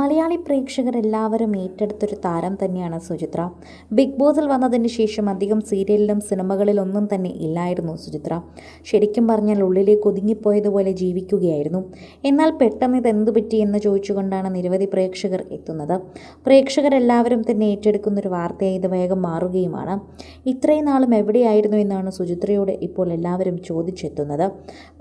മലയാളി പ്രേക്ഷകർ എല്ലാവരും ഏറ്റെടുത്തൊരു താരം തന്നെയാണ് സുചിത്ര. ബിഗ് ബോസിൽ വന്നതിന് ശേഷം അധികം സീരിയലിലും സിനിമകളിലൊന്നും തന്നെ ഇല്ലായിരുന്നു സുചിത്ര. ശരിക്കും പറഞ്ഞാൽ ഉള്ളിലേക്ക് ഒതുങ്ങിപ്പോയതുപോലെ ജീവിക്കുകയായിരുന്നു. എന്നാൽ പെട്ടെന്ന് ഇത് എന്തു പറ്റി എന്ന് ചോദിച്ചുകൊണ്ടാണ് നിരവധി പ്രേക്ഷകർ എത്തുന്നത്. പ്രേക്ഷകരെല്ലാവരും തന്നെ ഏറ്റെടുക്കുന്ന ഒരു വാർത്തയായി ഇത് വേഗം മാറുകയുമാണ്. ഇത്രയും നാളും എവിടെയായിരുന്നു എന്നാണ് സുചിത്രയോട് ഇപ്പോൾ എല്ലാവരും ചോദിച്ചെത്തുന്നത്.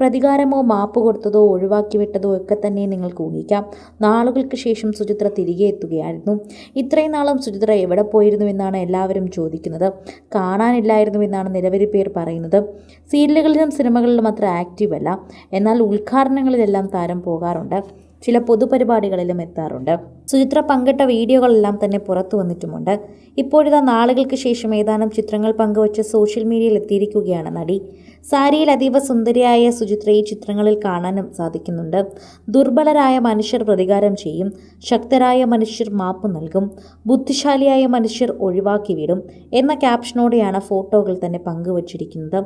പ്രതികാരമോ മാപ്പ് കൊടുത്തതോ ഒഴിവാക്കി വിട്ടതോ ഒക്കെ തന്നെ നിങ്ങൾക്ക് ഊഹിക്കാം. നാളുകൾക്ക് ശേഷം സുചിത്ര തിരികെ എത്തുകയായിരുന്നു. ഇത്രയും നാളും സുചിത്ര എവിടെ പോയിരുന്നു എന്നാണ് എല്ലാവരും ചോദിക്കുന്നത്. കാണാനില്ലായിരുന്നു എന്നാണ് നിരവധി പേർ പറയുന്നത്. സീരിയലുകളിലും സിനിമകളിലും അത്ര ആക്റ്റീവ് അല്ല. എന്നാൽ ഉദ്ഘാടനങ്ങളിലെല്ലാം താരം പോകാറുണ്ട്. ചില പൊതുപരിപാടികളിലും എത്താറുണ്ട്. സുചിത്ര പങ്കിട്ട വീഡിയോകളെല്ലാം തന്നെ പുറത്തു വന്നിട്ടുമുണ്ട്. ഇപ്പോഴിതാ നാളുകൾക്ക് ശേഷം ഏതാനും ചിത്രങ്ങൾ പങ്കുവച്ച് സോഷ്യൽ മീഡിയയിൽ എത്തിയിരിക്കുകയാണ് നടി. സാരിയിൽ അതീവ സുന്ദരിയായ സുചിത്ര ഈ ചിത്രങ്ങളിൽ കാണാനും സാധിക്കുന്നുണ്ട്. ദുർബലരായ മനുഷ്യർ പ്രതികാരം ചെയ്യും. ശക്തരായ മനുഷ്യർ മാപ്പ് നൽകും. ബുദ്ധിശാലിയായ മനുഷ്യർ ഒഴിവാക്കി വിടും എന്ന ക്യാപ്ഷനോടെയാണ് ഫോട്ടോകൾ തന്നെ പങ്കുവച്ചിരിക്കുന്നത്.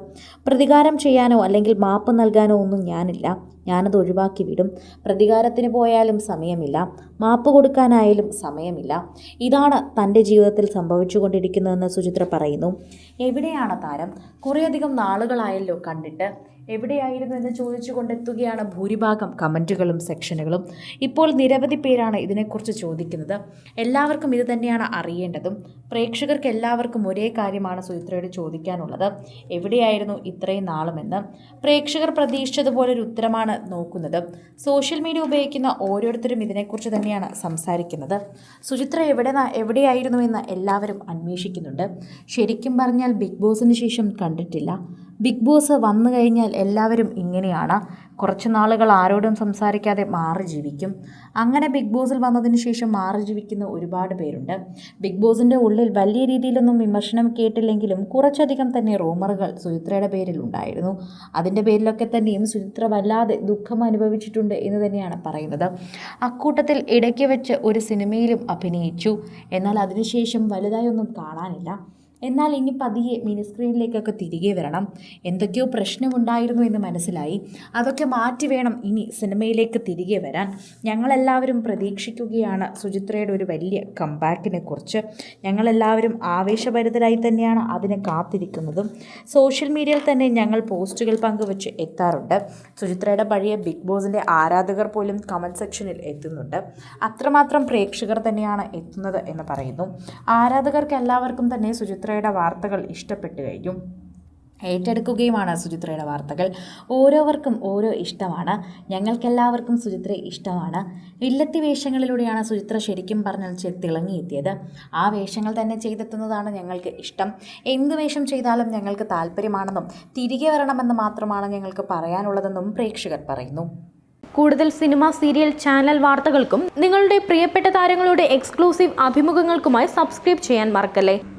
പ്രതികാരം ചെയ്യാനോ അല്ലെങ്കിൽ മാപ്പ് നൽകാനോ ഒന്നും ഞാനില്ല. ഞാനത് ഒഴിവാക്കി വിടും. പ്രതികാരത്തിന് പോയാലും സമയമില്ല. മാപ്പ് കൊടുക്കാനായാലും സമയമില്ല. ഇതാണ് തന്റെ ജീവിതത്തിൽ സംഭവിച്ചുകൊണ്ടിരിക്കുന്നതെന്ന് സുചിത്ര പറയുന്നു. എവിടെയാണ് താരം? കുറേയധികം നാളുകളായല്ലോ കണ്ടിട്ട്. എവിടെയായിരുന്നു എന്ന് ചോദിച്ചുകൊണ്ടെത്തുകയാണ് ഭൂരിഭാഗം കമന്റുകളും സെക്ഷനുകളും. ഇപ്പോൾ നിരവധി പേരാണ് ഇതിനെക്കുറിച്ച് ചോദിക്കുന്നത്. എല്ലാവർക്കും ഇത് തന്നെയാണ് അറിയേണ്ടതും. പ്രേക്ഷകർക്ക് എല്ലാവർക്കും ഒരേ കാര്യമാണ് സുചിത്രയോട് ചോദിക്കാനുള്ളത്. എവിടെയായിരുന്നു ഇത്രയും നാളുമെന്ന്. പ്രേക്ഷകർ പ്രതീക്ഷിച്ചതുപോലെ ഒരു ഉത്തരമാണ് നോക്കുന്നത്. സോഷ്യൽ മീഡിയ ഉപയോഗിക്കുന്ന ഓരോരുത്തരും ഇതിനെക്കുറിച്ച് തന്നെയാണ് സംസാരിക്കുന്നത്. സുചിത്ര എവിടെ എവിടെയായിരുന്നു എന്ന് എല്ലാവരും അന്വേഷിക്കുന്നുണ്ട്. ശരിക്കും പറഞ്ഞാൽ ബിഗ് ബോസിന് ശേഷം കണ്ടിട്ടില്ല. ബിഗ് ബോസ് വന്നു കഴിഞ്ഞാൽ എല്ലാവരും ഇങ്ങനെയാണ്. കുറച്ച് നാളുകൾ ആരോടും സംസാരിക്കാതെ മാറി ജീവിക്കും. അങ്ങനെ ബിഗ് ബോസിൽ വന്നതിന് ശേഷം മാറി ജീവിക്കുന്ന ഒരുപാട് പേരുണ്ട്. ബിഗ് ബോസിന്റെ ഉള്ളിൽ വലിയ രീതിയിലൊന്നും വിമർശനം കേട്ടില്ലെങ്കിലും കുറച്ചധികം തന്നെ റൂമറുകൾ സുചിത്രയുടെ പേരിൽ ഉണ്ടായിരുന്നു. അതിന്റെ പേരിലൊക്കെ തന്നെയും സുചിത്ര വല്ലാതെ ദുഃഖം അനുഭവിച്ചിട്ടുണ്ട് എന്ന് തന്നെയാണ് പറയുന്നത്. അക്കൂട്ടത്തിൽ ഇടയ്ക്ക് വെച്ച് ഒരു സിനിമയിലും അഭിനയിച്ചു. എന്നാൽ അതിനുശേഷം വലുതായൊന്നും കാണാനില്ല. എന്നാൽ ഇനി പതിയെ മിനി സ്ക്രീനിലേക്കൊക്കെ തിരികെ വരണം. എന്തൊക്കെയോ പ്രശ്നമുണ്ടായിരുന്നു എന്ന് മനസ്സിലായി. അതൊക്കെ മാറ്റി വേണം ഇനി സിനിമയിലേക്ക് തിരികെ വരാൻ. ഞങ്ങളെല്ലാവരും പ്രതീക്ഷിക്കുകയാണ് സുചിത്രയുടെ ഒരു വലിയ കമ്പാക്കിനെ കുറിച്ച്. ഞങ്ങളെല്ലാവരും ആവേശഭരിതരായി തന്നെയാണ് അതിനെ കാത്തിരിക്കുന്നതും. സോഷ്യൽ മീഡിയയിൽ തന്നെ ഞങ്ങൾ പോസ്റ്റുകൾ പങ്കുവച്ച് എത്താറുണ്ട്. സുചിത്രയുടെ പഴയ ബിഗ് ബോസിന്റെ ആരാധകർ പോലും കമന്റ് സെക്ഷനിൽ എത്തുന്നുണ്ട്. അത്രമാത്രം പ്രേക്ഷകർ തന്നെയാണ് എത്തുന്നത് എന്ന് പറയുന്നു. ആരാധകർക്ക് എല്ലാവർക്കും തന്നെ സുചിത്രയുടെ വാർത്തകൾ ഇഷ്ടപ്പെട്ടു കഴിഞ്ഞു. ഏറ്റെടുക്കുകയുമാണ് സുചിത്രയുടെ വാർത്തകൾ. ഓരോവർക്കും ഓരോ ഇഷ്ടമാണ്. ഞങ്ങൾക്കെല്ലാവർക്കും സുചിത്രയെ ഇഷ്ടമാണ്. വില്ലത്തി വേഷങ്ങളിലൂടെയാണ് സുചിത്ര ശരിക്കും പറഞ്ഞാൽ തിളങ്ങിയെത്തിയത്. ആ വേഷങ്ങൾ തന്നെ ചെയ്തെത്തുന്നതാണ് ഞങ്ങൾക്ക് ഇഷ്ടം. എന്ത് വേഷം ചെയ്താലും ഞങ്ങൾക്ക് താല്പര്യമാണെന്നും തിരികെ വരണമെന്ന് മാത്രമാണ് ഞങ്ങൾക്ക് പറയാനുള്ളതെന്നും പ്രേക്ഷകർ പറയുന്നു. കൂടുതൽ സിനിമ സീരിയൽ ചാനൽ വാർത്തകൾക്കും നിങ്ങളുടെ പ്രിയപ്പെട്ട താരങ്ങളുടെ എക്സ്ക്ലൂസീവ് അഭിമുഖങ്ങൾക്കുമായി സബ്സ്ക്രൈബ് ചെയ്യാൻ മറക്കല്ലേ?